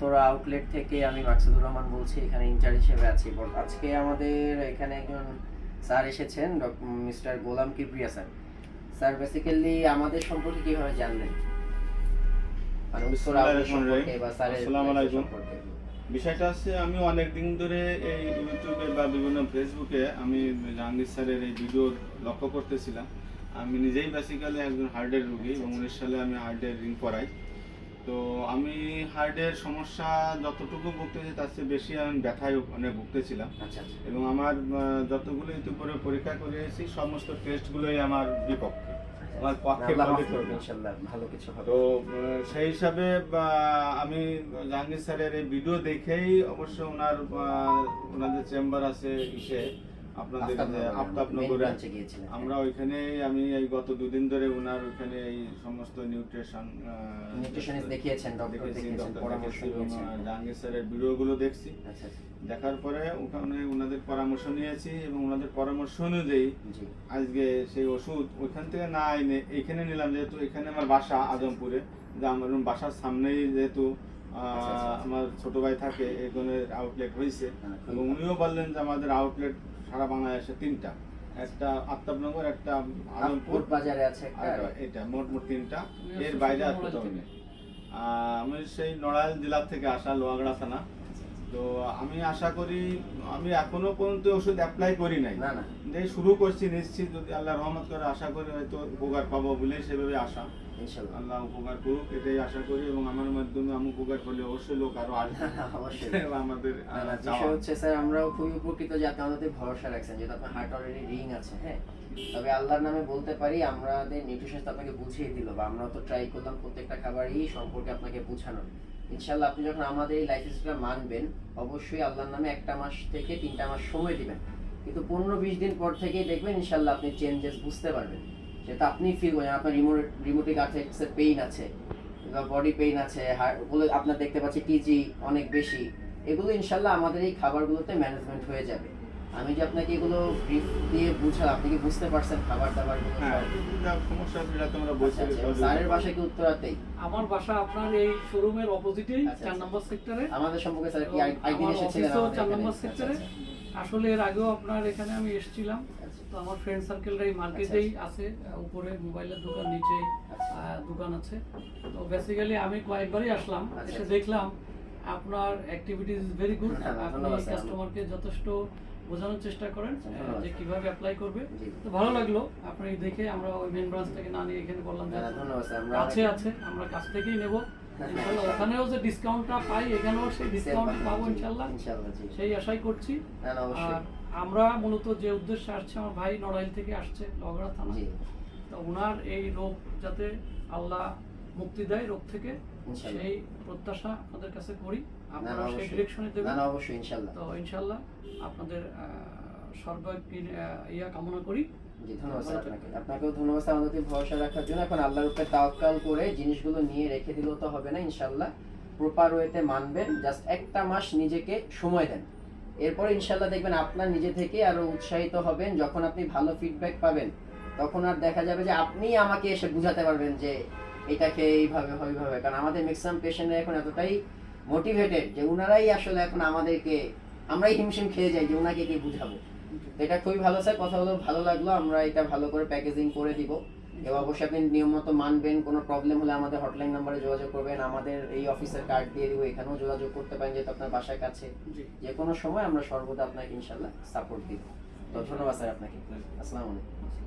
Uttara outlet থেকে আমি মাকসুদুর রহমান বলছি এখানে ইনচার্জ হিসেবে আছি। আজকে আমাদের এখানে একজন স্যার এসেছেন mister Golam Kibria sir. Sir basically আমাদের সম্পর্কে কীভাবে জানলেন? মানে উত্তরা আউটলেট সম্পর্কে বা স্যারের সম্পর্কে। বিষয়টা হচ্ছে আমি অনেক দিন ধরে এই ইউটিউবে বা বিভিন্ন ফেসবুকে আমি জাহাঙ্গীর স্যারের এই ভিডিও লক্ষ্য করতেছিলাম। আমি নিজেই বেসিক্যালি একজন হার্টের রুগী এবং উনিশ সালে আমি হার্টের রিং করাই তো আমি হার্টের সমস্যা যতটুকু ভুগতেছি তার চেয়ে বেশি আমি ব্যথায় অনেক ভুগতেছিলাম। আচ্ছা আচ্ছা। এবং আমার যতগুলো ইতিপূর্বে পরীক্ষা করেছি সমস্ত টেস্টগুলোই আমার বিপক্ষে। আমার পক্ষে পবিত্র করুন, না। ইনশাআল্লাহ ভালো কিছু হবে। তো সেই হিসাবে আমি জাহাঙ্গীর স্যারের এই ভিডিও দেখেই অবশ্য ওনার ওনাদের চেম্বার আছে ইসে। আপনাদের আফতাবনগরে আমরা ওইখানে আমি এই গত দুদিন ধরে ওনার ওইখানে এই সমস্ত নিউট্রিশন নিউট্রিশনিস্ট দেখিয়েছেন ডক্টর দেখিয়েছেন পরামর্শ দেখেছি এবং নিয়েছেন জাহাঙ্গীর স্যারের ভিডিওগুলো দেখছি। আচ্ছা আচ্ছা। দেখার পরে ওখানে ওনাদের পরামর্শ নিয়েছি এবং ওনাদের পরামর্শ অনুযায়ী আজকে সেই ওষুধ ওইখান থেকে না এনে এখানে নিলাম যেহেতু এখানে আমার বাসা আজমপুরে যে আমার বাসার সামনেই যেহেতু আহ, আচ্ছা, আচ্ছা। আমার ছোট ভাই থাকে এখানে আউটলেট হয়েছে হ্যাঁ, এবং উনিও বললেন যে আমাদের আউটলেট সারা বাংলাদেশে তিনটা। একটা আফতাবনগর একটা আলমপুর। বাজারে আছে এটা মোট মোট তিনটা। এর বাইরে আর কোথাও নেই। আমি সেই নড়াইল জেলা থেকে আসা লোহাগড়া থানা। তো আমি আশা করি আমি এখনও পর্যন্ত ওষুধ অ্যাপ্লাই করি নাই। না না। যে শুরু করছি নিশ্চিত যদি আল্লাহ রহমত করে আশা করি হয়তো উপকার পাবো বলে সেভাবে আশা। আল্লাহ উপকার করুক এটাই আশা করি এবং আমার মাধ্যমে আমি উপকার করলে অবশ্যই লোক আরও আসবে। আমাদের হচ্ছে স্যার আমরাও খুবই উপকৃত যে আপনি আমাদের ভরসা রাখছেন যেহেতু আপনার হার্ট অলরেডি রিং আছে হ্যাঁ? তবে আল্লাহর নামে বলতে পারি আমাদের নিউট্রিশন আপনাকে বুঝিয়ে দিল বা আমরাও তো ট্রাই করলাম প্রত্যেকটা খাবারই সম্পর্কে আপনাকে বোঝানোর। ইনশাল্লাহ আপনি যখন আমাদের এই লাইফ স্টাইলটা মানবেন, অবশ্যই আল্লাহর নামে একটা মাস থেকে তিনটা মাস সময় দিবেন। কিন্তু পনেরো বিশ দিন পর থেকেই দেখবেন ইনশাল্লাহ আপনি চেঞ্জেস বুঝতে পারবেন। সেটা আপনি ফিল করেন আপনার রিমোট রিমোটিক আর্থ্রাইটিসের পেইন আছে বা বডি পেইন আছে ওগুলো আপনার দেখতে পাচ্ছি টিজি অনেক বেশি। এগুলো ইনশাল্লাহ আমাদের এই খাবারগুলোতে ম্যানেজমেন্ট হয়ে যাবে। আমি যে আপনাকে এগুলো ব্রিফ দিয়ে বুঝালাম আপনি কি বুঝতে পারছেন খাবার দাবারগুলো হ্যাঁ সমস্যা সেটা তোমরা বলছো আচ্ছা, স্যারের বাসা কি উত্তরাতেই আমার বাসা আপনার এই শোরুমের অপোজিটেই আচ্ছা, চার আচ্ছা। নম্বর সেক্টরে আমাদের সম্পর্কে স্যার কি একদিন আমার এসেছিলেন চার নম্বর সেক্টরে আসলে এর আগেও আপনার এখানে আমি এসেছিলাম। তো আমার ফ্রেন্ড সার্কেলটা এই মার্কেটেই আছে উপরে মোবাইলের দোকান আচ্ছা। দোকান আছে। তো বেসিক্যালি আমি কয়েকবারই আসলাম এসে। দেখলাম আপনার অ্যাক্টিভিটিস ইজ ভেরি গুড আপনি কাস্টমারকে যথেষ্ট বোঝানোর চেষ্টা করেন যে কীভাবে অ্যাপ্লাই করবে। তো ভালো লাগল আপনি দেখে আমরা ওই মেন ব্রাঞ্চ থেকে না নিয়ে এখানে বললাম যে না, না, ধন্যবাদ স্যার আমরা কাছে আছে আমরা কাছ থেকেই নেব। ইনশাল্লাহ ওখানেও যে ডিসকাউন্টটা পাই এখানেও সেই ডিসকাউন্ট পাবো ইনশাল্লাহ। ইনশাআল্লাহ সেই আশাই করছি। অবশ্যই আর আমরা মূলত যে উদ্দেশ্যে আসছে আমার ভাই নড়াইল থেকে আসছে লগড়া থানা। তো ওনার এই রোগ যাতে আল্লাহ মুক্তি দেয় রোগ থেকে। সেই প্রত্যাশা আপনাদের কাছে করি। আপনারা সেই ডিরেকশনে দেবেন। না অবশ্যই ইনশাআল্লাহ তো ইনশাল্লাহ আপনাদের ইয়া কামনা করি। ধন্যবাদ আপনাকে। আপনাকেও ধন্যবাদ আমাদের ভরসা রাখার জন্য। এখন আল্লাহর উপরে তাওয়াক্কাল করে জিনিসগুলো নিয়ে রেখে দিলেও তো হবে না ইনশাআল্লাহ প্রপার ওয়েতে মানবেন জাস্ট একটা মাস নিজেকে সময় দেন। এরপর ইনশাআল্লাহ দেখবেন আপনার নিজে থেকে আরও উৎসাহিত হবেন। যখন আপনি ভালো ফিডব্যাক পাবেন তখন আর দেখা যাবে যে আপনিই আমাকে এসে বুঝাতে পারবেন যে এটাকে এইভাবে হয় এইভাবে কারণ আমাদের ম্যাক্সিমাম পেশেন্টরা এখন এতটাই মোটিভেটেড যে ওনারাই আসলে এখন আমাদেরকে আমরাই হিমশিম খেয়ে যাই যে ওনাকে কি বুঝাবো। এটা খুবই ভালো স্যার কথা হলো ভালো লাগল। আমরা এটা ভালো করে প্যাকেজিং করে দিব। এবং অবশ্যই আপনি নিয়ম মতো মানবেন কোনো প্রবলেম হলে আমাদের হটলাইন নাম্বারে যোগাযোগ করবেন। আমাদের এই অফিসের কার্ড দিয়ে দিব এখানেও যোগাযোগ করতে পারেন যেহেতু আপনার বাসার কাছে। যে কোনো সময় আমরা সর্বদা আপনাকে ইনশাল্লাহ সাপোর্ট দিব। তো ধন্যবাদ স্যার আপনাকে। আসসালামু আলাইকুম।